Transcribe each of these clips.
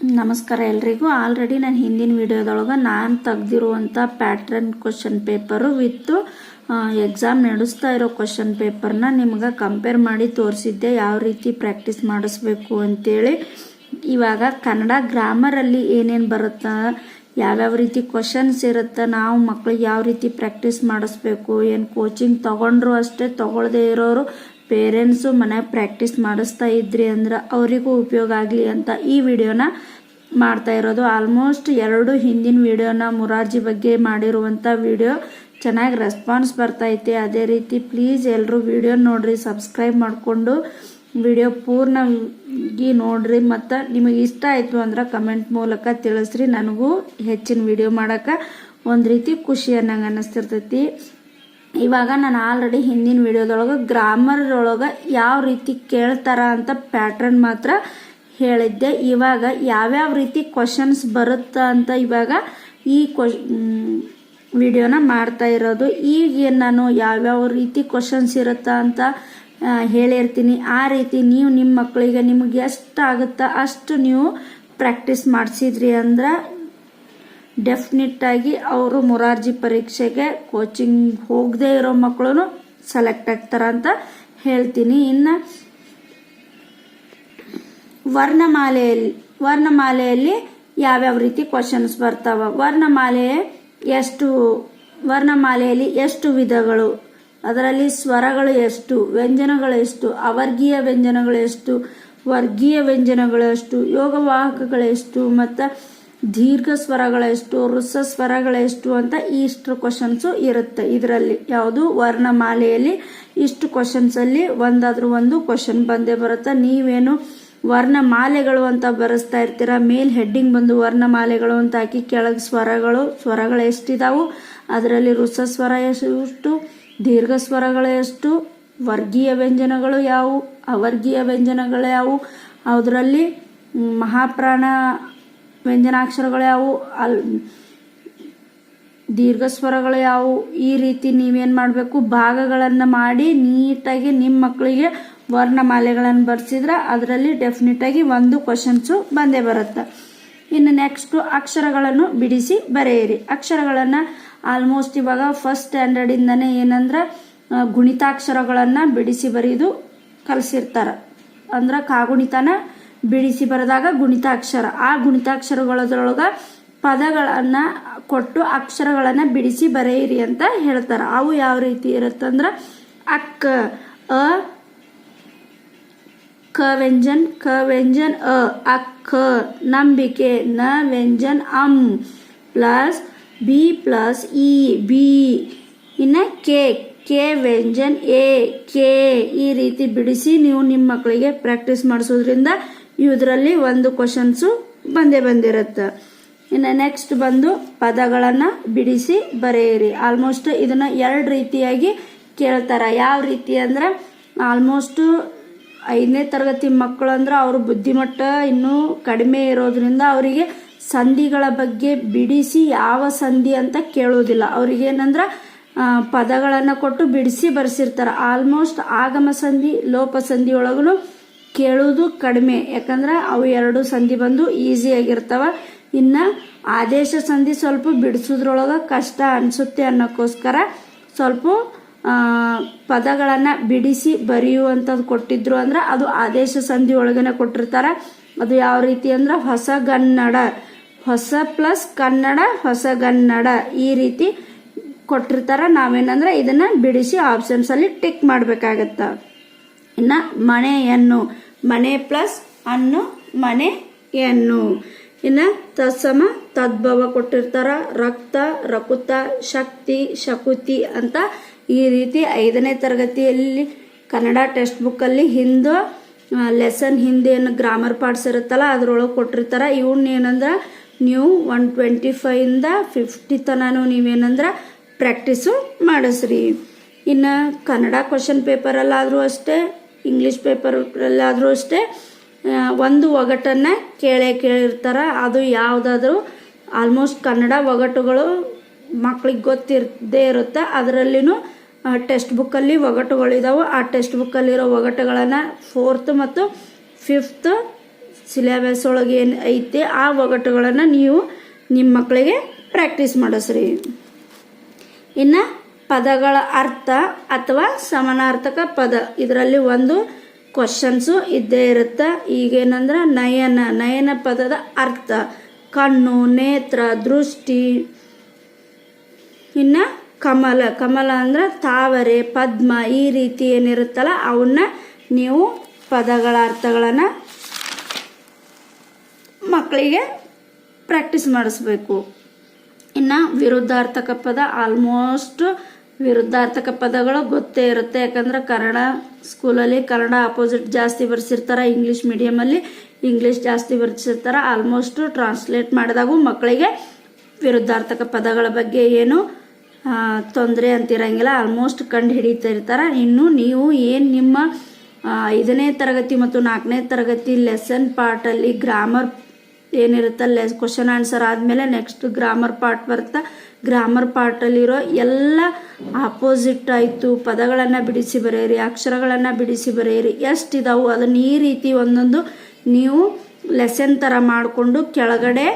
ನಮಸ್ಕಾರ ಎಲ್ರಿಗೂ. ಆಲ್ರೆಡಿ ನಾನು ಹಿಂದಿನ ವಿಡಿಯೋದೊಳಗೆ ನಾನು ತೆಗ್ದಿರುವಂಥ ಪ್ಯಾಟ್ರನ್ ಕ್ವಶನ್ ಪೇಪರು ವಿತ್ತು ಎಕ್ಸಾಮ್ ನಡೆಸ್ತಾ ಇರೋ ಕ್ವಶನ್ ಪೇಪರ್ನ ನಿಮ್ಗೆ ಕಂಪೇರ್ ಮಾಡಿ ತೋರಿಸಿದ್ದೆ, ಯಾವ ರೀತಿ ಪ್ರಾಕ್ಟೀಸ್ ಮಾಡಿಸ್ಬೇಕು ಅಂತೇಳಿ. ಇವಾಗ ಕನ್ನಡ ಗ್ರಾಮರಲ್ಲಿ ಏನೇನು ಬರುತ್ತಾ, ಯಾವ್ಯಾವ ರೀತಿ ಕ್ವಶನ್ಸ್ ಇರುತ್ತೆ, ನಾವು ಮಕ್ಳಿಗೆ ಯಾವ ರೀತಿ ಪ್ರಾಕ್ಟೀಸ್ ಮಾಡಿಸ್ಬೇಕು, ಏನು ಕೋಚಿಂಗ್ ತೊಗೊಂಡ್ರು ಅಷ್ಟೇ ತೊಗೊಳ್ದೇ ಇರೋರು ಪೇರೆಂಟ್ಸು ಮನೆಯಾಗ ಪ್ರಾಕ್ಟೀಸ್ ಮಾಡಿಸ್ತಾ ಇದ್ರಿ ಅಂದ್ರೆ ಅವರಿಗೂ ಉಪಯೋಗ ಆಗಲಿ ಅಂತ ಈ ವಿಡಿಯೋನ ಮಾಡ್ತಾ ಇರೋದು. ಆಲ್ಮೋಸ್ಟ್ ಎರಡು ಹಿಂದಿನ ವಿಡಿಯೋನ ಮುರಾರ್ಜಿ ಬಗ್ಗೆ ಮಾಡಿರುವಂಥ ವಿಡಿಯೋ ಚೆನ್ನಾಗಿ ರೆಸ್ಪಾನ್ಸ್ ಬರ್ತೈತೆ. ಅದೇ ರೀತಿ ಪ್ಲೀಸ್ ಎಲ್ಲರೂ ವಿಡಿಯೋ ನೋಡಿರಿ ಸಬ್ಸ್ಕ್ರೈಬ್ ಮಾಡಿಕೊಂಡು ವಿಡಿಯೋ ಪೂರ್ಣವಾಗಿ ನೋಡಿರಿ. ಮತ್ತು ನಿಮಗೆ ಇಷ್ಟ ಆಯಿತು ಅಂದ್ರೆ ಕಮೆಂಟ್ ಮೂಲಕ ತಿಳಿಸ್ರಿ. ನನಗೂ ಹೆಚ್ಚಿನ ವಿಡಿಯೋ ಮಾಡೋಕೆ ಒಂದು ರೀತಿ ಖುಷಿ ಅನ್ನಂಗೆ ಅನ್ನಿಸ್ತಿರ್ತೈತಿ ಇವಾಗ ನಾನು ಆಲ್ರೆಡಿ ಹಿಂದಿನ ವಿಡಿಯೋದೊಳಗೆ ಗ್ರಾಮರ್ ಒಳಗೆ ಯಾವ ರೀತಿ ಕೇಳ್ತಾರ ಅಂತ ಪ್ಯಾಟ್ರನ್ ಮಾತ್ರ ಹೇಳಿದ್ದೆ. ಇವಾಗ ಯಾವ್ಯಾವ ರೀತಿ ಕ್ವಶನ್ಸ್ ಬರುತ್ತೆ ಅಂತ ಇವಾಗ ಈ ಕ್ವ ವಿಡಿಯೋನ ಮಾಡ್ತಾ ಇರೋದು. ಈಗ ನಾನು ಯಾವ್ಯಾವ ರೀತಿ ಕ್ವಶನ್ಸ್ ಇರುತ್ತಾ ಅಂತ ಹೇಳಿರ್ತೀನಿ. ಆ ರೀತಿ ನೀವು ನಿಮ್ಮ ಮಕ್ಕಳಿಗೆ ನಿಮಗೆ ಎಷ್ಟು ಆಗುತ್ತಾ ಅಷ್ಟು ನೀವು ಪ್ರಾಕ್ಟೀಸ್ ಮಾಡಿಸಿದ್ರಿ ಅಂದ್ರೆ ಡೆಫಿನೆಟ್ ಆಗಿ ಅವರು ಮೊರಾರ್ಜಿ ಪರೀಕ್ಷೆಗೆ ಕೋಚಿಂಗ್ ಹೋಗದೇ ಇರೋ ಮಕ್ಕಳು ಸೆಲೆಕ್ಟ್ ಆಗ್ತಾರ ಅಂತ ಹೇಳ್ತೀನಿ. ಇನ್ನು ವರ್ಣಮಾಲೆಯಲ್ಲಿ ವರ್ಣಮಾಲೆಯಲ್ಲಿ ಯಾವ್ಯಾವ ರೀತಿ ಕ್ವಶನ್ಸ್ ಬರ್ತಾವ? ವರ್ಣಮಾಲೆ ಎಷ್ಟು, ವರ್ಣಮಾಲೆಯಲ್ಲಿ ಎಷ್ಟು ವಿಧಗಳು? ಅದರಲ್ಲಿ ಸ್ವರಗಳು ಎಷ್ಟು, ವ್ಯಂಜನಗಳು ಎಷ್ಟು, ಅವರ್ಗೀಯ ವ್ಯಂಜನಗಳು ಎಷ್ಟು, ವರ್ಗೀಯ ವ್ಯಂಜನಗಳು ಎಷ್ಟು, ಯೋಗವಾಹಕಗಳು ಎಷ್ಟು, ಮತ್ತು ದೀರ್ಘ ಸ್ವರಗಳೆಷ್ಟು ವೃಸ ಸ್ವರಗಳೆಷ್ಟು ಅಂತ ಇಷ್ಟು ಕ್ವಶನ್ಸು ಇರುತ್ತೆ. ಇದರಲ್ಲಿ ಯಾವುದು? ವರ್ಣಮಾಲೆಯಲ್ಲಿ ಇಷ್ಟು ಕ್ವಶನ್ಸಲ್ಲಿ ಒಂದಾದ್ರೂ ಒಂದು ಕ್ವಶನ್ ಬಂದೇ ಬರುತ್ತೆ. ನೀವೇನು ವರ್ಣಮಾಲೆಗಳು ಅಂತ ಬರೆಸ್ತಾ ಇರ್ತೀರ? ಮೇಲ್ ಹೆಡ್ಡಿಂಗ್ ಬಂದು ವರ್ಣಮಾಲೆಗಳು ಅಂತ ಹಾಕಿ ಕೆಳಗೆ ಸ್ವರಗಳು ಸ್ವರಗಳು ಎಷ್ಟಿದಾವು? ಅದರಲ್ಲಿ ಋಸ ಸ್ವರ ಎಷ್ಟು, ದೀರ್ಘ ಸ್ವರಗಳು ಎಷ್ಟು, ವರ್ಗೀಯ ವ್ಯಂಜನಗಳು ಯಾವುವು ಅವರ್ಗೀಯ ವ್ಯಂಜನಗಳು ಯಾವುವು ಅದರಲ್ಲಿ ಮಹಾಪ್ರಾಣ ವ್ಯಂಜನಾಕ್ಷರಗಳು ಯಾವುವು? ಅಲ್ ದೀರ್ಘ ಸ್ವರಗಳು ಯಾವುವು? ಈ ರೀತಿ ನೀವೇನು ಮಾಡಬೇಕು? ಭಾಗಗಳನ್ನು ಮಾಡಿ ನೀಟಾಗಿ ನಿಮ್ಮ ಮಕ್ಕಳಿಗೆ ವರ್ಣಮಾಲೆಗಳನ್ನು ಬರೆಸಿದ್ರೆ ಅದರಲ್ಲಿ ಡೆಫಿನೆಟಾಗಿ ಒಂದು ಕ್ವಶನ್ಸು ಬಂದೇ ಬರುತ್ತೆ. ಇನ್ನು ನೆಕ್ಸ್ಟು ಅಕ್ಷರಗಳನ್ನು ಬಿಡಿಸಿ ಬರೆಯಿರಿ. ಅಕ್ಷರಗಳನ್ನು ಆಲ್ಮೋಸ್ಟ್ ಇವಾಗ ಫಸ್ಟ್ ಸ್ಟ್ಯಾಂಡರ್ಡಿಂದನೇ ಏನಂದ್ರೆ ಗುಣಿತಾಕ್ಷರಗಳನ್ನು ಬಿಡಿಸಿ ಬರೆಯೋದು ಕಲಿಸಿರ್ತಾರೆ. ಅಂದ್ರೆ ಕಾಗುಣಿತನ ಬಿಡಿಸಿ ಬರೆದಾಗ ಗುಣಿತಾಕ್ಷರ. ಆ ಗುಣಿತಾಕ್ಷರಗಳದ್ರೊಳಗೆ ಪದಗಳನ್ನು ಕೊಟ್ಟು ಅಕ್ಷರಗಳನ್ನು ಬಿಡಿಸಿ ಬರೆಯಿರಿ ಅಂತ ಹೇಳ್ತಾರೆ. ಅವು ಯಾವ ರೀತಿ ಇರುತ್ತಂದ್ರೆ ಅಕ್ಕ, ಅ, ಕ ವ್ಯಂಜನ್ ಕ ವ್ಯಂಜನ್, ಅ, ಅಕ್ಕ, ನಂಬಿಕೆ, ನ ವ್ಯಂಜನ್, ಅಂ, ಪ್ಲಸ್ ಬಿ ಪ್ಲಸ್ ಇ, ಬಿ. ಇನ್ನು ಕೆ ಕೆ ವ್ಯಂಜನ್, ಎ, ಕೆ ಈ ರೀತಿ ಬಿಡಿಸಿ ನೀವು ನಿಮ್ಮ ಮಕ್ಕಳಿಗೆ ಪ್ರಾಕ್ಟೀಸ್ ಮಾಡಿಸೋದ್ರಿಂದ ಇದರಲ್ಲಿ ಒಂದು ಕ್ವಶನ್ಸು ಬಂದೇ ಬಂದಿರುತ್ತೆ. ಇನ್ನು ನೆಕ್ಸ್ಟ್ ಬಂದು ಪದಗಳನ್ನು ಬಿಡಿಸಿ ಬರೆಯಿರಿ. ಆಲ್ಮೋಸ್ಟ್ ಇದನ್ನ ಎರಡು ರೀತಿಯಾಗಿ ಕೇಳ್ತಾರೆ. ಯಾವ ರೀತಿ ಅಂದ್ರೆ ಆಲ್ಮೋಸ್ಟು ಐದನೇ ತರಗತಿ ಮಕ್ಕಳು ಅಂದ್ರೆ ಅವ್ರ ಬುದ್ಧಿಮಟ್ಟ ಇನ್ನೂ ಕಡಿಮೆ ಇರೋದ್ರಿಂದ ಅವರಿಗೆ ಸಂಧಿಗಳ ಬಗ್ಗೆ ಬಿಡಿಸಿ ಯಾವ ಸಂಧಿ ಅಂತ ಕೇಳೋದಿಲ್ಲ. ಅವ್ರಿಗೆ ಏನಂದ್ರೆ ಪದಗಳನ್ನು ಕೊಟ್ಟು ಬಿಡಿಸಿ ಬರ್ಸಿರ್ತಾರೆ. ಆಲ್ಮೋಸ್ಟ್ ಆಗಮ ಸಂಧಿ, ಲೋಪ ಸಂಧಿ ಒಳಗೂ ಕೇಳೋದು ಕಡಿಮೆ. ಯಾಕಂದ್ರೆ ಅವು ಎರಡು ಸಂಧಿ ಬಂದು ಈಸಿಯಾಗಿರ್ತಾವ ಇನ್ನು ಆದೇಶ ಸಂಧಿ ಸ್ವಲ್ಪ ಬಿಡಿಸೋದ್ರೊಳಗೆ ಕಷ್ಟ ಅನಿಸುತ್ತೆ ಅನ್ನೋಕ್ಕೋಸ್ಕರ ಸ್ವಲ್ಪ ಪದಗಳನ್ನು ಬಿಡಿಸಿ ಬರೆಯುವಂಥದ್ದು ಕೊಟ್ಟಿದ್ರು ಅಂದ್ರೆ ಅದು ಆದೇಶ ಸಂಧಿ ಒಳಗೇನೆ ಕೊಟ್ಟಿರ್ತಾರೆ. ಅದು ಯಾವ ರೀತಿ ಅಂದ್ರೆ ಹೊಸಗನ್ನಡ ಹೊಸ ಪ್ಲಸ್ ಕನ್ನಡ ಹೊಸಗನ್ನಡ ಈ ರೀತಿ ಕೊಟ್ಟಿರ್ತಾರೆ. ನಾವೇನಂದ್ರೆ ಇದನ್ನ ಬಿಡಿಸಿ ಆಪ್ಷನ್ಸಲ್ಲಿ ಟಿಕ್ ಮಾಡಬೇಕಾಗತ್ತ. ಇನ್ನು ಮನೆಯನ್ನು ಮನೆ ಪ್ಲಸ್ ಅನ್ನು ಮನೆ ಎನ್ನು. ಇನ್ನು ತತ್ಸಮ ತದ್ಭವ ಕೊಟ್ಟಿರ್ತಾರ, ರಕ್ತ, ರಕುತ, ಶಕ್ತಿ, ಶಕುತಿ ಅಂತ ಈ ರೀತಿ ಐದನೇ ತರಗತಿಯಲ್ಲಿ ಕನ್ನಡ ಟೆಕ್ಸ್ಟ್ ಬುಕ್ಕಲ್ಲಿ ಹಿಂದೆ ಲೆಸನ್ ಹಿಂದೆ ಏನು ಗ್ರಾಮರ್ ಪಾರ್ಟ್ಸ್ ಇರುತ್ತಲ್ಲ, ಅದರೊಳಗೆ ಕೊಟ್ಟಿರ್ತಾರೆ. ಇವನ್ನ ಏನಂದ್ರೆ, ನೀವು ಒನ್ ಟ್ವೆಂಟಿ ಫೈವಿಂದ ಫಿಫ್ಟಿ ತನೂ ನೀವೇನಂದ್ರೆ ಪ್ರ್ಯಾಕ್ಟೀಸು ಮಾಡಿಸ್ರಿ. ಇನ್ನು ಕನ್ನಡ ಕ್ವಶನ್ ಪೇಪರಲ್ಲಾದರೂ ಅಷ್ಟೇ ಇಂಗ್ಲೀಷ್ ಪೇಪರಲ್ಲಾದರೂ ಅಷ್ಟೇ ಒಂದು ಒಗಟನ್ನು ಕೇಳೇ ಕೇಳಿರ್ತಾರೆ. ಅದು ಯಾವುದಾದ್ರೂ ಆಲ್ಮೋಸ್ಟ್ ಕನ್ನಡ ಒಗಟುಗಳು ಮಕ್ಳಿಗೆ ಗೊತ್ತಿರದೇ ಇರುತ್ತೆ. ಅದರಲ್ಲಿನೂ ಟೆಕ್ಸ್ಟ್ ಬುಕ್ಕಲ್ಲಿ ಒಗಟುಗಳಿದ್ದಾವೆ ಆ ಟೆಕ್ಸ್ಟ್ ಬುಕ್ಕಲ್ಲಿರೋ ಒಗಟುಗಳನ್ನು ಫೋರ್ತ್ ಮತ್ತು ಫಿಫ್ತ್ ಸಿಲೆಬಸ್ ಒಳಗೆ ಏನು ಐತೆ, ಆ ಒಗಟುಗಳನ್ನು ನೀವು ನಿಮ್ಮ ಮಕ್ಕಳಿಗೆ ಪ್ರಾಕ್ಟೀಸ್ ಮಾಡಿಸ್ರಿ. ಇನ್ನು ಪದಗಳ ಅರ್ಥ ಅಥವಾ ಸಮಾನಾರ್ಥಕ ಪದ. ಇದರಲ್ಲಿ ಒಂದು ಕ್ವಶನ್ಸು ಇದ್ದೇ ಇರುತ್ತೆ. ಈಗೇನಂದ್ರೆ ನಯನ ನಯನ ಪದದ ಅರ್ಥ. ಕಣ್ಣು, ನೇತ್ರ, ದೃಷ್ಟಿ. ಇನ್ನು ಕಮಲ ಕಮಲ ಅಂದ್ರೆ ತಾವರೆ, ಪದ್ಮ, ಈ ರೀತಿ ಏನಿರುತ್ತಲ್ಲ ಅವನ್ನ ನೀವು ಪದಗಳ ಅರ್ಥಗಳನ್ನು ಮಕ್ಕಳಿಗೆ ಪ್ರಾಕ್ಟೀಸ್ ಮಾಡಿಸ್ಬೇಕು. ಇನ್ನು ವಿರುದ್ಧಾರ್ಥಕ ಪದ ಆಲ್ಮೋಸ್ಟ್ ವಿರುದ್ಧಾರ್ಥಕ ಪದಗಳು ಗೊತ್ತೇ ಇರುತ್ತೆ. ಯಾಕಂದ್ರೆ ಕನ್ನಡ ಸ್ಕೂಲಲ್ಲಿ ಕನ್ನಡ ಅಪೋಸಿಟ್ ಜಾಸ್ತಿ ಬರ್ಸಿರ್ತಾರೆ ಇಂಗ್ಲೀಷ್ ಮೀಡಿಯಮಲ್ಲಿ ಇಂಗ್ಲೀಷ್ ಜಾಸ್ತಿ ಬರ್ಸಿರ್ತಾರೆ ಆಲ್ಮೋಸ್ಟ್ ಟ್ರಾನ್ಸ್ಲೇಟ್ ಮಾಡಿದಾಗೂ ಮಕ್ಕಳಿಗೆ ವಿರುದ್ಧಾರ್ಥಕ ಪದಗಳ ಬಗ್ಗೆ ಏನು ತೊಂದರೆ ಅಂತಿರಂಗಿಲ್ಲ. ಆಲ್ಮೋಸ್ಟ್ ಕಂಡು ಹಿಡಿತಾ ಇರ್ತಾರೆ. ಇನ್ನು ನೀವು ಏನು ನಿಮ್ಮ ಐದನೇ ತರಗತಿ ಮತ್ತು ನಾಲ್ಕನೇ ತರಗತಿ ಲೆಸನ್ ಪಾರ್ಟಲ್ಲಿ ಗ್ರಾಮರ್ ಏನಿರುತ್ತೆ ಲೆಸ್ ಕ್ವಶನ್ ಆನ್ಸರ್ ಆದಮೇಲೆ ನೆಕ್ಸ್ಟ್ ಗ್ರಾಮರ್ ಪಾರ್ಟ್ ಬರುತ್ತೆ? ಗ್ರಾಮರ್ ಪಾರ್ಟಲ್ಲಿರೋ ಎಲ್ಲ ಆಪೋಸಿಟ್ ಆಯಿತು. ಪದಗಳನ್ನು ಬಿಡಿಸಿ ಬರೆಯಿರಿ, ಅಕ್ಷರಗಳನ್ನು ಬಿಡಿಸಿ ಬರೆಯಿರಿ. ಎಷ್ಟಿದಾವು ಅದನ್ನು ಈ ರೀತಿ ಒಂದೊಂದು ನೀವು ಲೆಸನ್ ಥರ ಮಾಡಿಕೊಂಡು ಕೆಳಗಡೆ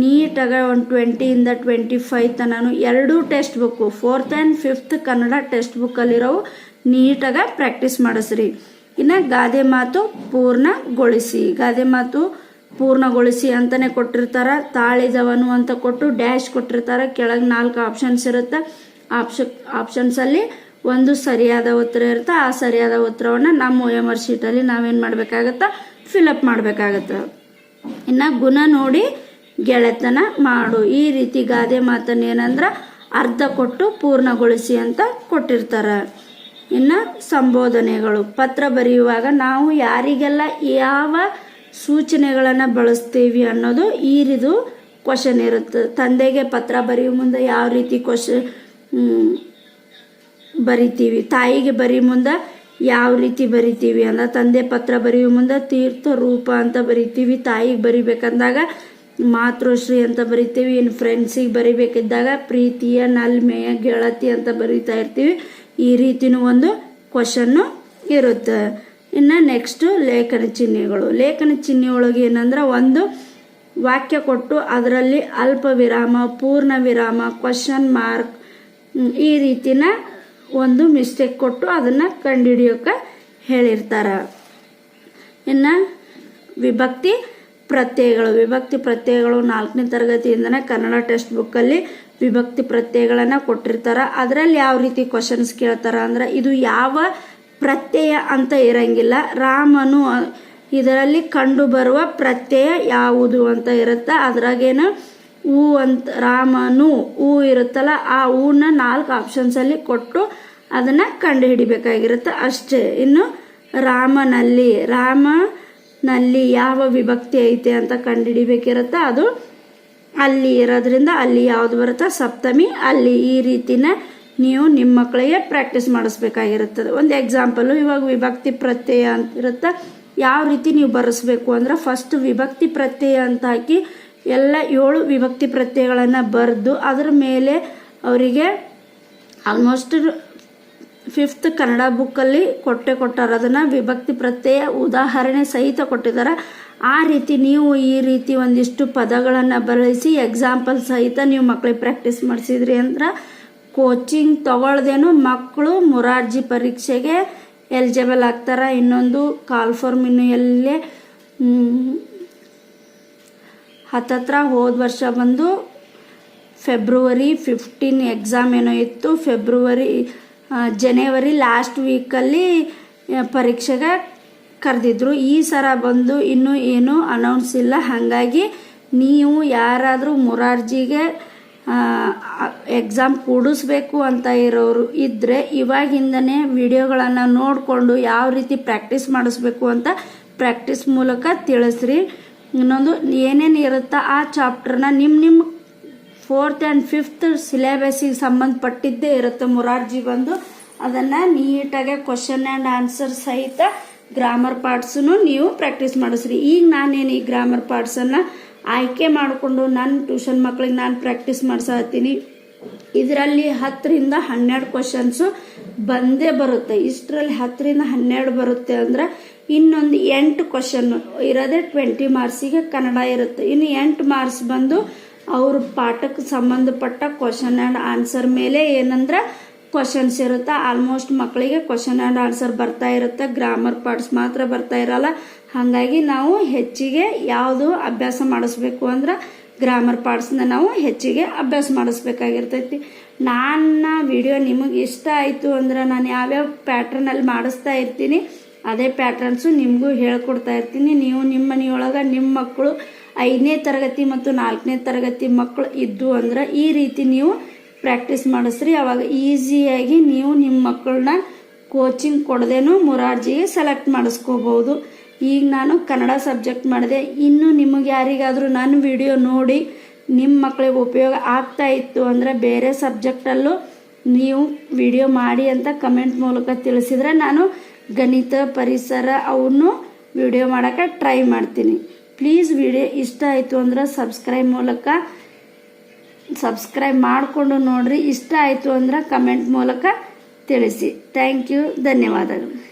ನೀಟಾಗಿ ಒಂದು ಟ್ವೆಂಟಿಯಿಂದ ಟ್ವೆಂಟಿ ಫೈವ್ ತನಕ ಎರಡೂ text book fourth and fifth Kannada text ಬುಕ್ಕಲ್ಲಿರೋವು ನೀಟಾಗಿ ಪ್ರಾಕ್ಟೀಸ್ ಮಾಡಿಸ್ರಿ. ಇನ್ನು ಗಾದೆ ಮಾತು ಪೂರ್ಣಗೊಳಿಸಿ. ಗಾದೆ ಮಾತು ಪೂರ್ಣಗೊಳಿಸಿ ಅಂತಲೇ ಕೊಟ್ಟಿರ್ತಾರೆ. ತಾಳಿದವನು ಅಂತ ಕೊಟ್ಟು ಡ್ಯಾಶ್ ಕೊಟ್ಟಿರ್ತಾರೆ. ಕೆಳಗೆ ನಾಲ್ಕು ಆಪ್ಷನ್ಸ್ ಇರುತ್ತೆ. ಆಪ್ಷ ಆಪ್ಷನ್ಸಲ್ಲಿ ಒಂದು ಸರಿಯಾದ ಉತ್ತರ ಇರುತ್ತೆ. ಆ ಸರಿಯಾದ ಉತ್ತರವನ್ನು ನಮ್ಮ ಒ ಎಂ ಆರ್ ಶೀಟಲ್ಲಿ ನಾವೇನು ಮಾಡಬೇಕಾಗತ್ತೆ? ಫಿಲಪ್ ಮಾಡಬೇಕಾಗತ್ತೆ. ಇನ್ನು ಗುಣ ನೋಡಿ ಗೆಳೆತನ ಮಾಡು. ಈ ರೀತಿ ಗಾದೆ ಮಾತನ್ನು ಏನಂದ್ರೆ ಅರ್ಧ ಕೊಟ್ಟು ಪೂರ್ಣಗೊಳಿಸಿ ಅಂತ ಕೊಟ್ಟಿರ್ತಾರೆ. ಇನ್ನು ಸಂಬೋಧನೆಗಳು. ಪತ್ರ ಬರೆಯುವಾಗ ನಾವು ಯಾರಿಗೆಲ್ಲ ಯಾವ ಸೂಚನೆಗಳನ್ನು ಬಳಸ್ತೀವಿ ಅನ್ನೋದು ಈ ಈರಿದು ಕ್ವಶನ್ ಇರುತ್ತೆ. ತಂದೆಗೆ ಪತ್ರ ಬರೆಯೋ ಮುಂದೆ ಯಾವ ರೀತಿ ಕ್ವಶನ್ ಬರಿತೀವಿ? ತಾಯಿಗೆ ಬರೀ ಮುಂದೆ ಯಾವ ರೀತಿ ಬರಿತೀವಿ ಅಂದ್ರೆ ತಂದೆ ಪತ್ರ ಬರೆಯೋ ಮುಂದೆ ತೀರ್ಥ ರೂಪ ಅಂತ ಬರಿತೀವಿ. ತಾಯಿಗೆ ಬರಿಬೇಕಂದಾಗ ಮಾತೃಶ್ರೀ ಅಂತ ಬರಿತೀವಿ. ಇನ್ನು ಫ್ರೆಂಡ್ಸಿಗೆ ಬರಿಬೇಕಿದ್ದಾಗ ಪ್ರೀತಿಯ, ನಲ್ಮೆಯ, ಗೆಳತಿ ಅಂತ ಬರಿತಾ ಇರ್ತೀವಿ. ಈ ರೀತಿನೂ ಒಂದು ಕ್ವಶನ್ನು ಇರುತ್ತೆ. ಇನ್ನು ನೆಕ್ಸ್ಟು ಲೇಖನ ಚಿಹ್ನೆಗಳು. ಲೇಖನ ಚಿಹ್ನೆ ಒಳಗೆ ಏನಂದ್ರೆ ಒಂದು ವಾಕ್ಯ ಕೊಟ್ಟು ಅದರಲ್ಲಿ ಅಲ್ಪ ವಿರಾಮ, ಪೂರ್ಣ ವಿರಾಮ ಕ್ವಶನ್ ಮಾರ್ಕ್ ಈ ರೀತಿನ ಒಂದು ಮಿಸ್ಟೇಕ್ ಕೊಟ್ಟು ಅದನ್ನು ಕಂಡುಹಿಡಿಯೋಕೆ ಹೇಳಿರ್ತಾರೆ. ಇನ್ನು ವಿಭಕ್ತಿ ಪ್ರತ್ಯಯಗಳು. ವಿಭಕ್ತಿ ಪ್ರತ್ಯಯಗಳು ನಾಲ್ಕನೇ ತರಗತಿಯಿಂದನೇ ಕನ್ನಡ ಟೆಕ್ಸ್ಟ್ ಬುಕ್ಕಲ್ಲಿ ವಿಭಕ್ತಿ ಪ್ರತ್ಯಯಗಳನ್ನು ಕೊಟ್ಟಿರ್ತಾರೆ. ಅದರಲ್ಲಿ ಯಾವ ರೀತಿ ಕ್ವಶನ್ಸ್ ಕೇಳ್ತಾರೆ ಅಂದ್ರೆ ಇದು ಯಾವ ಪ್ರತ್ಯಯ ಅಂತ ಇರಂಗಿಲ್ಲ. ರಾಮನು ಇದರಲ್ಲಿ ಕಂಡುಬರುವ ಪ್ರತ್ಯಯ ಯಾವುದು ಅಂತ ಇರುತ್ತೆ, ಅದ್ರಾಗೇನು ಹೂ ಅಂತ, ರಾಮನು ಹೂ ಇರುತ್ತಲ್ಲ, ಆ ಹೂನ ನಾಲ್ಕು ಆಪ್ಷನ್ಸಲ್ಲಿ ಕೊಟ್ಟು ಅದನ್ನು ಕಂಡುಹಿಡಿಬೇಕಾಗಿರುತ್ತೆ. ಅಷ್ಟೇ, ಇನ್ನು ರಾಮನಲ್ಲಿ ರಾಮನಲ್ಲಿ ಯಾವ ವಿಭಕ್ತಿ ಐತೆ ಅಂತ ಕಂಡುಹಿಡಿಬೇಕಿರುತ್ತೆ, ಅದು ಅಲ್ಲಿ ಇರೋದ್ರಿಂದ ಅಲ್ಲಿ ಯಾವ್ದು ಬರುತ್ತೆ, ಸಪ್ತಮಿ, ಅಲ್ಲಿ ಈ ರೀತಿನ ನೀವು ನಿಮ್ಮ ಮಕ್ಕಳಿಗೆ ಪ್ರಾಕ್ಟೀಸ್ ಮಾಡಿಸ್ಬೇಕಾಗಿರುತ್ತದೆ. ಒಂದು ಎಕ್ಸಾಂಪಲು ಇವಾಗ ವಿಭಕ್ತಿ ಪ್ರತ್ಯಯ ಅಂತ ಇರುತ್ತೆ? ಯಾವ ರೀತಿ ನೀವು ಬರೆಸ್ಬೇಕು ಅಂದ್ರೆ ಫಸ್ಟ್ ವಿಭಕ್ತಿ ಪ್ರತ್ಯಯ ಅಂತ ಹಾಕಿ ಎಲ್ಲ ಏಳು ವಿಭಕ್ತಿ ಪ್ರತ್ಯಯಗಳನ್ನು ಬರೆದು ಅದರ ಮೇಲೆ ಅವರಿಗೆ ಆಲ್ಮೋಸ್ಟ್ ಫಿಫ್ತ್ ಕನ್ನಡ ಬುಕ್ಕಲ್ಲಿ ಕೊಟ್ಟೆ ಕೊಟ್ಟಾರ. ಅದನ್ನು ವಿಭಕ್ತಿ ಪ್ರತ್ಯಯ ಉದಾಹರಣೆ ಸಹಿತ ಕೊಟ್ಟಿದ್ದಾರೆ. ಆ ರೀತಿ ನೀವು ಈ ರೀತಿ ಒಂದಿಷ್ಟು ಪದಗಳನ್ನು ಬಳಸಿ ಎಕ್ಸಾಂಪಲ್ ಸಹಿತ ನೀವು ಮಕ್ಕಳಿಗೆ ಪ್ರಾಕ್ಟೀಸ್ ಮಾಡಿಸಿದ್ರಿ ಅಂದ್ರೆ ಕೋಚಿಂಗ್ ತಗೊಳ್ದೇನು ಮಕ್ಕಳು ಮುರಾರ್ಜಿ ಪರೀಕ್ಷೆಗೆ ಎಲಿಜಿಬಲ್ ಆಗ್ತಾರೆ. ಇನ್ನೊಂದು ಕಾಲ್ ಫಾರ್ಮ್ ಇನ್ನು ಎಲ್ಲೇ ಹತ್ತತ್ರ ಹೋದ ವರ್ಷ ಬಂದು ಫೆಬ್ರವರಿ ಫಿಫ್ಟೀನ್ ಎಕ್ಸಾಮ್ ಏನೋ ಇತ್ತು. ಫೆಬ್ರವರಿ ಜನವರಿ ಲಾಸ್ಟ್ ವೀಕಲ್ಲಿ ಪರೀಕ್ಷೆಗೆ ಕರೆದಿದ್ರು. ಈ ಸರ ಬಂದು ಇನ್ನೂ ಏನೂ ಅನೌನ್ಸ್ ಇಲ್ಲ. ಹಾಗಾಗಿ ನೀವು ಯಾರಾದರೂ ಮುರಾರ್ಜಿಗೆ ಎಕ್ಸಾಮ್ ಕೂಡಿಸ್ಬೇಕು ಅಂತ ಇರೋರು ಇದ್ದರೆ ಇವಾಗಿಂದನೇ ವಿಡಿಯೋಗಳನ್ನು ನೋಡಿಕೊಂಡು ಯಾವ ರೀತಿ ಪ್ರಾಕ್ಟೀಸ್ ಮಾಡಿಸ್ಬೇಕು ಅಂತ ಪ್ರಾಕ್ಟೀಸ್ ಮೂಲಕ ತಿಳಿಸ್ರಿ. ಇನ್ನೊಂದು, ಏನೇನು ಇರುತ್ತಾ ಆ ಚಾಪ್ಟರ್ನ ನಿಮ್ಮ ನಿಮ್ಮ ಫೋರ್ತ್ ಆ್ಯಂಡ್ ಫಿಫ್ತ್ ಸಿಲೆಬಸ್ಸಿಗೆ ಸಂಬಂಧಪಟ್ಟಿದ್ದೇ ಇರುತ್ತೆ ಮುರಾರ್ಜಿ ಬಂದು. ಅದನ್ನು ನೀಟಾಗೆ ಕ್ವಶನ್ ಆ್ಯಂಡ್ ಆನ್ಸರ್ ಸಹಿತ ಗ್ರಾಮರ್ ಪಾರ್ಟ್ಸನ್ನು ನೀವು ಪ್ರಾಕ್ಟೀಸ್ ಮಾಡಿಸ್ರಿ. ಈಗ ನಾನೇನು ಈ ಗ್ರಾಮರ್ ಪಾರ್ಟ್ಸನ್ನು ಆಯ್ಕೆ ಮಾಡಿಕೊಂಡು ನನ್ನ ಟ್ಯೂಷನ್ ಮಕ್ಳಿಗೆ ನಾನು ಪ್ರಾಕ್ಟೀಸ್ ಮಾಡ್ಸತ್ತೀನಿ. ಇದರಲ್ಲಿ ಹತ್ತರಿಂದ ಹನ್ನೆರಡು ಕ್ವಶನ್ಸು ಬಂದೇ ಬರುತ್ತೆ. ಇಷ್ಟರಲ್ಲಿ ಹತ್ತರಿಂದ ಹನ್ನೆರಡು ಬರುತ್ತೆ ಅಂದ್ರೆ ಇನ್ನೊಂದು ಎಂಟು ಕ್ವಶನ್ ಇರೋದೇ ಟ್ವೆಂಟಿ ಮಾರ್ಕ್ಸಿಗೆ ಕನ್ನಡ ಇರುತ್ತೆ. ಇನ್ನು ಎಂಟು ಮಾರ್ಕ್ಸ್ ಬಂದು ಅವ್ರ ಪಾಠಕ್ಕೆ ಸಂಬಂಧಪಟ್ಟ ಕ್ವಶನ್ ಆ್ಯಂಡ್ ಆನ್ಸರ್ ಮೇಲೆ ಏನಂದ್ರೆ ಕ್ವಶನ್ಸ್ ಇರುತ್ತೆ? ಆಲ್ಮೋಸ್ಟ್ ಮಕ್ಕಳಿಗೆ ಕ್ವಶನ್ ಆ್ಯಂಡ್ ಆನ್ಸರ್ ಬರ್ತಾ ಇರುತ್ತೆ. ಗ್ರಾಮರ್ ಪಾರ್ಟ್ಸ್ ಮಾತ್ರ ಬರ್ತಾ ಇರಲ್ಲ. ಹಾಗಾಗಿ ನಾವು ಹೆಚ್ಚಿಗೆ ಯಾವುದು ಅಭ್ಯಾಸ ಮಾಡಿಸ್ಬೇಕು ಅಂದ್ರೆ ಗ್ರಾಮರ್ ಪಾರ್ಟ್ಸ್ನ ನಾವು ಹೆಚ್ಚಿಗೆ ಅಭ್ಯಾಸ ಮಾಡಿಸ್ಬೇಕಾಗಿರ್ತೈತಿ. ನನ್ನ ವಿಡಿಯೋ ನಿಮಗೆ ಇಷ್ಟ ಆಯಿತು ಅಂದ್ರೆ ನಾನು ಯಾವ್ಯಾವ ಪ್ಯಾಟ್ರನಲ್ಲಿ ಮಾಡಿಸ್ತಾ ಇರ್ತೀನಿ, ಅದೇ ಪ್ಯಾಟ್ರನ್ಸು ನಿಮಗೂ ಹೇಳ್ಕೊಡ್ತಾ ಇರ್ತೀನಿ. ನೀವು ನಿಮ್ಮ ಮನೆಯೊಳಗೆ ನಿಮ್ಮ ಮಕ್ಕಳು ಐದನೇ ತರಗತಿ ಮತ್ತು ನಾಲ್ಕನೇ ತರಗತಿ ಮಕ್ಕಳು ಇದ್ದು ಅಂದ್ರೆ ಈ ರೀತಿ ನೀವು ಪ್ರಾಕ್ಟೀಸ್ ಮಾಡಿಸ್ರಿ. ಅವಾಗ ಈಸಿಯಾಗಿ ನೀವು ನಿಮ್ಮ ಮಕ್ಕಳನ್ನ ಕೋಚಿಂಗ್ ಕೊಡದೇನು ಮುರಾರ್ಜಿಗೆ ಸೆಲೆಕ್ಟ್ ಮಾಡಿಸ್ಕೋಬೋದು ಈಗ ನಾನು ಕನ್ನಡ ಸಬ್ಜೆಕ್ಟ್ ಮಾಡಿದೆ. ಇನ್ನು ನಿಮಗೆ ಯಾರಿಗಾದರೂ ನನ್ನ ವಿಡಿಯೋ ನೋಡಿ ನಿಮ್ಮ ಮಕ್ಕಳಿಗೆ ಉಪಯೋಗ ಆಗ್ತಾ ಇತ್ತು ಅಂದರೆ ಬೇರೆ ಸಬ್ಜೆಕ್ಟಲ್ಲೂ ನೀವು ವಿಡಿಯೋ ಮಾಡಿ ಅಂತ ಕಮೆಂಟ್ ಮೂಲಕ ತಿಳಿಸಿದರೆ ನಾನು ಗಣಿತ, ಪರಿಸರ ಅವನ್ನು ವಿಡಿಯೋ ಮಾಡೋಕ್ಕೆ ಟ್ರೈ ಮಾಡ್ತೀನಿ. ಪ್ಲೀಸ್ ವಿಡಿಯೋ ಇಷ್ಟ ಆಯಿತು ಅಂದ್ರೆ ಸಬ್ಸ್ಕ್ರೈಬ್ ಮೂಲಕ ಸಬ್ಸ್ಕ್ರೈಬ್ ಮಾಡಿಕೊಂಡು ನೋಡಿರಿ. ಇಷ್ಟ ಆಯಿತು ಅಂದ್ರೆ ಕಮೆಂಟ್ ಮೂಲಕ ತಿಳಿಸಿ. ಥ್ಯಾಂಕ್ ಯು ಧನ್ಯವಾದಗಳು.